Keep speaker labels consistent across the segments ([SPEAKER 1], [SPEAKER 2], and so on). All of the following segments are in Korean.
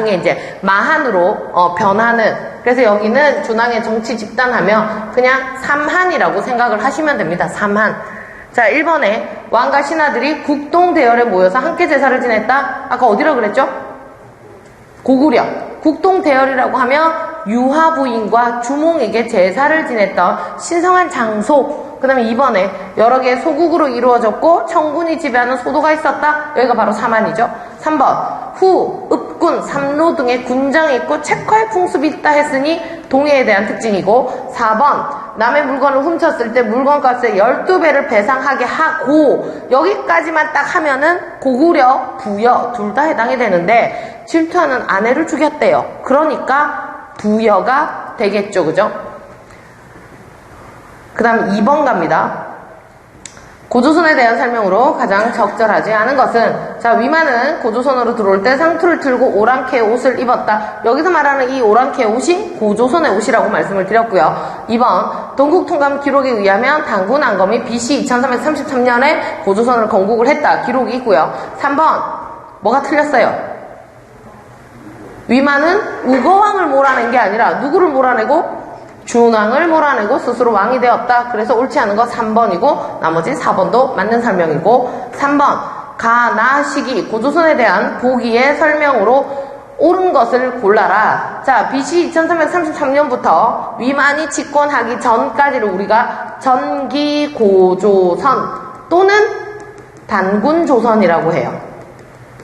[SPEAKER 1] 나중에 이제 마한으로 어, 변하는 그래서 여기는 준항의 정치 집단하면 그냥 삼한이라고 생각을 하시면 됩니다. 삼한. 자, 1번에 왕과 신하들이 국동 대열에 모여서 함께 제사를 지냈다. 아까 어디라 그랬죠? 고구려. 국동 대열이라고 하면 유하 부인과 주몽에게 제사를 지냈던 신성한 장소. 그 다음에 2번에 여러 개의 소국으로 이루어졌고 청군이 지배하는 소도가 있었다. 여기가 바로 사만이죠. 3번 후, 읍군, 삼로 등의 군장이 있고 책화의 풍습이 있다 했으니 동해에 대한 특징이고 4번 남의 물건을 훔쳤을 때 물건값의 12배를 배상하게 하고 여기까지만 딱 하면은 고구려, 부여 둘 다 해당이 되는데 질투하는 아내를 죽였대요. 그러니까 부여가 되겠죠. 그죠? 그 다음 2번 갑니다. 고조선에 대한 설명으로 가장 적절하지 않은 것은 자 위만은 고조선으로 들어올 때 상투를 틀고 오랑캐 옷을 입었다. 여기서 말하는 이 오랑캐 옷이 고조선의 옷이라고 말씀을 드렸고요. 2번 동국통감 기록에 의하면 당군 안검이 BC 2333년에 고조선을 건국을 했다. 기록이 있고요. 3번 뭐가 틀렸어요? 위만은 우거왕을 몰아낸 게 아니라 누구를 몰아내고 준왕을 몰아내고 스스로 왕이 되었다. 그래서 옳지 않은 거 3번이고 나머지 4번도 맞는 설명이고 3번 가나 시기 고조선에 대한 보기의 설명으로 옳은 것을 골라라. 자, BC 2333년부터 위만이 집권하기 전까지를 우리가 전기 고조선 또는 단군 조선이라고 해요.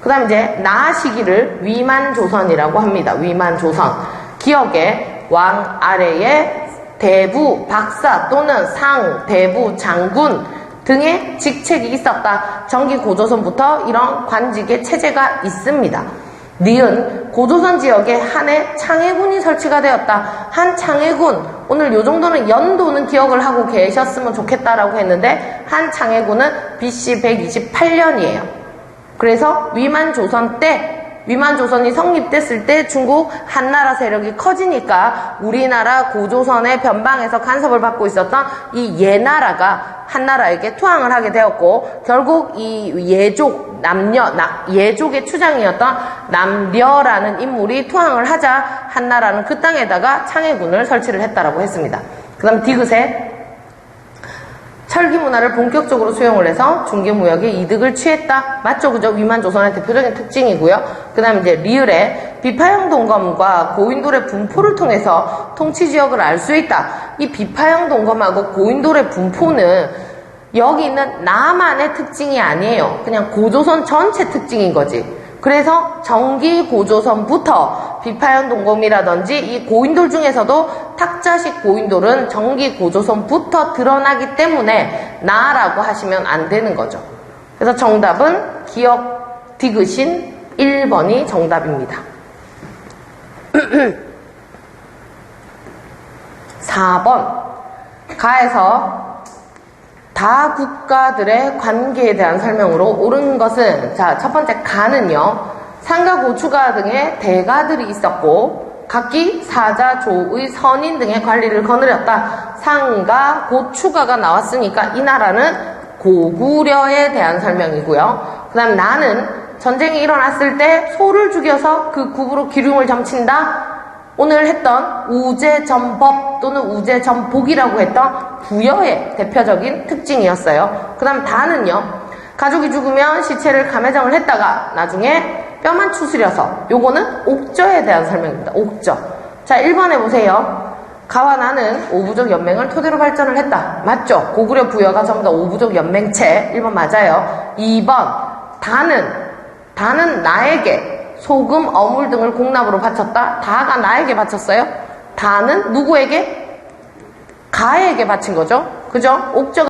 [SPEAKER 1] 그 다음 이제 나 시기를 위만 조선이라고 합니다. 위만 조선. 기억에 왕 아래에 대부, 박사 또는 상, 대부, 장군 등의 직책이 있었다. 전기 고조선부터 이런 관직의 체제가 있습니다. 니은 고조선 지역에 한해 창해군이 설치가 되었다. 한 창해군 오늘 요 정도는 연도는 기억을 하고 계셨으면 좋겠다라고 했는데 한 창해군은 BC 128년이에요. 그래서 위만 조선 때 위만 조선이 성립됐을 때 중국 한나라 세력이 커지니까 우리나라 고조선의 변방에서 간섭을 받고 있었던 이 예나라가 한나라에게 투항을 하게 되었고 결국 이 예족 남녀 나, 예족의 추장이었던 남려라는 인물이 투항을 하자 한나라는 그 땅에다가 창해군을 설치를 했다라고 했습니다. 그다음 디귿에 철기 문화를 본격적으로 수용을 해서 중개무역에 이득을 취했다. 맞죠? 그죠? 위만 조선의 대표적인 특징이고요. 그 다음에 이제 리을에 비파형 동검과 고인돌의 분포를 통해서 통치 지역을 알 수 있다. 이 비파형 동검하고 고인돌의 분포는 여기 있는 남한의 특징이 아니에요. 그냥 고조선 전체 특징인 거지. 그래서 정기 고조선부터 비파현 동검이라든지 이 고인돌 중에서도 탁자식 고인돌은 정기 고조선부터 드러나기 때문에 나라고 하시면 안 되는 거죠. 그래서 정답은 기억 디귿인 1번이 정답입니다. 4번 가에서 다 국가들의 관계에 대한 설명으로 옳은 것은 자 첫 번째 가는요 상가 고추가 등의 대가들이 있었고 각기 사자 조의 선인 등의 관리를 거느렸다 상가 고 추가가 나왔으니까 이 나라는 고구려에 대한 설명이고요 그 다음 나는 전쟁이 일어났을 때 소를 죽여서 그 굽으로 기름을 점친다 오늘 했던 우제전법 또는 우제전복이라고 했던 부여의 대표적인 특징이었어요. 그 다음 다는요. 가족이 죽으면 시체를 감해정을 했다가 나중에 뼈만 추스려서 요거는 옥저에 대한 설명입니다. 옥저. 자 1번에 보세요. 가와 나는 오부족 연맹을 토대로 발전을 했다. 맞죠? 고구려 부여가 전부 다 오부족 연맹체. 1번 맞아요. 2번 다는 다는 나에게 소금, 어물 등을 공납으로 바쳤다. 다가 나에게 바쳤어요. 다는 누구에게? 가에게 바친 거죠. 그죠? 옥저가